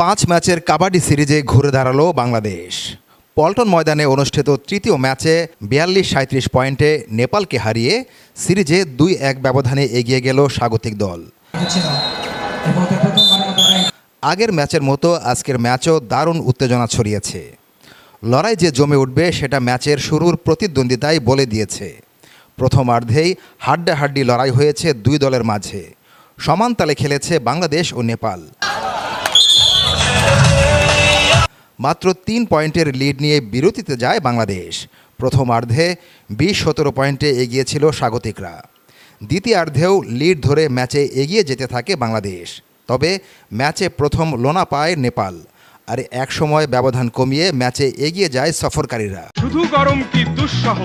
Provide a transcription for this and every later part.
পাঁচ ম্যাচের কাবাডি সিরিজে ঘুরে দাঁড়াল বাংলাদেশ। পল্টন ময়দানে অনুষ্ঠিত তৃতীয় ম্যাচে বিয়াল্লিশ সাঁত্রিশ পয়েন্টে নেপালকে হারিয়ে সিরিজে দুই এক ব্যবধানে এগিয়ে গেল স্বাগতিক দল। আগের ম্যাচের মতো আজকের ম্যাচও দারুণ উত্তেজনা ছড়িয়েছে। লড়াই যে জমে উঠবে সেটা ম্যাচের শুরুর প্রতিদ্বন্দ্বিতাই বলে দিয়েছে। প্রথমার্ধেই হাড্ডাহাড্ডি লড়াই হয়েছে দুই দলের মাঝে। সমান তালে খেলেছে বাংলাদেশ ও নেপাল। মাত্র তিন পয়েন্টের লিড নিয়ে বিরতিতে যায় বাংলাদেশ। প্রথমার্ধে বিশ সতেরো পয়েন্টে এগিয়েছিল স্বাগতিকরা। দ্বিতীয়ার্ধেও লিড ধরে ম্যাচে এগিয়ে যেতে থাকে বাংলাদেশ। তবে ম্যাচে প্রথম লোনা পায় নেপাল। আর একসময় ব্যবধান কমিয়ে ম্যাচে এগিয়ে যায় সফরকারীরা। শুধু গরম কি দুঃসহ?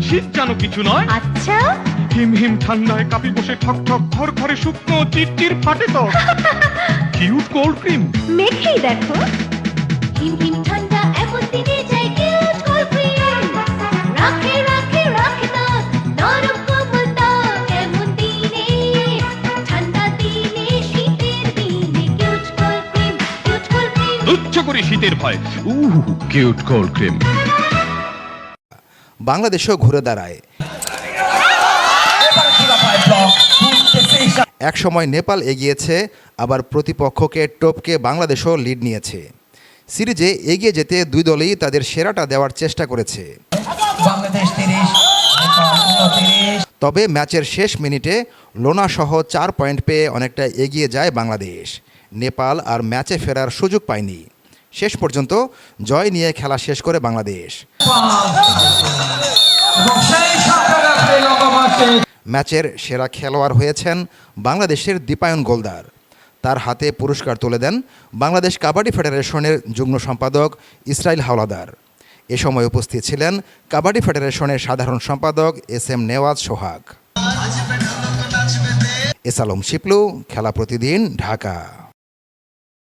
শীত যেন কিছু নয়। আচ্ছা। হিম হিম ঠান্ডায় কাপি বসে ঠক ঠক ঘর ঘরে শুকনো চিরচির ফাটে তো। কিউট কোল্ড ক্রিম মেখেই দেখো। হিম হিম ঠান্ডা এমন দিনে যাই কিউট কোল্ড ক্রিম রাখে রাখে রাখে না নরম কোমল ত্বক এমন দিনে। ঠান্ডা দিনে শীতের দিনে cute cold cream cute cold cream তুচ্ছ করে শীতের ভয়। উহ কিউট কোল্ড ক্রিম বাংলাদেশও ঘুরে দাঁড়ায়। একসময় নেপাল এগিয়েছে আবার প্রতিপক্ষকে টপকে বাংলাদেশও লিড নিয়েছে। সিরিজে এগিয়ে যেতে দুই দলই তাদের সেরাটা দেওয়ার চেষ্টা করেছে। তবে ম্যাচের শেষ মিনিটে লোনা সহ চার পয়েন্ট পেয়ে অনেকটা এগিয়ে যায় বাংলাদেশ। নেপাল আর ম্যাচে ফেরার সুযোগ পায়নি। শেষ পর্যন্ত জয় নিয়ে খেলা শেষ করে বাংলাদেশ। ম্যাচের সেরা খেলোয়াড় হয়েছেন বাংলাদেশের দীপায়ন গোলদার। তার হাতে পুরস্কার তুলে দেন বাংলাদেশ কাবাডি ফেডারেশনের যুগ্ম সম্পাদক ইসরাইল হাওলাদার। এ সময় উপস্থিত ছিলেন কাবাডি ফেডারেশনের সাধারণ সম্পাদক এস এম নেওয়াজ সোহাগ। এসালম শিপলু, খেলা প্রতিদিন ঢাকা।